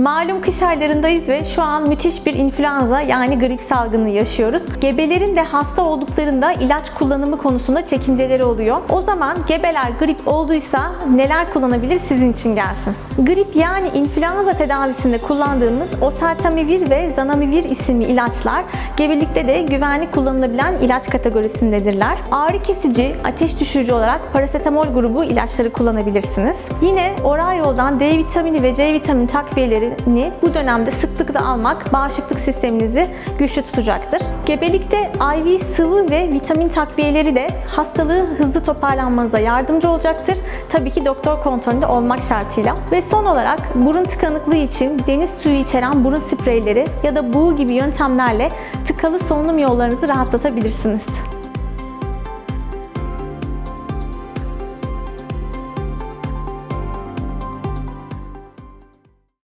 Malum kış aylarındayız ve şu an müthiş bir influenza yani grip salgını yaşıyoruz. Gebelerin de hasta olduklarında ilaç kullanımı konusunda çekinceleri oluyor. O zaman gebeler grip olduysa neler kullanabilir sizin için gelsin. Grip yani influenza tedavisinde kullandığımız oseltamivir ve zanamivir isimli ilaçlar gebelikte de güvenli kullanılabilen ilaç kategorisindedirler. Ağrı kesici, ateş düşürücü olarak parasetamol grubu ilaçları kullanabilirsiniz. Yine oral yoldan D vitamini ve C vitamini takviyelerini bu dönemde sıklıkla almak bağışıklık sisteminizi güçlü tutacaktır. Gebelikte IV sıvı ve vitamin takviyeleri de hastalığı hızlı toparlanmanıza yardımcı olacaktır. Tabii ki doktor kontrolünde olmak şartıyla. Ve son olarak burun tıkanıklığı için deniz suyu içeren burun spreyleri ya da buğu gibi yöntemlerle tıkalı solunum yollarınızı rahatlatabilirsiniz.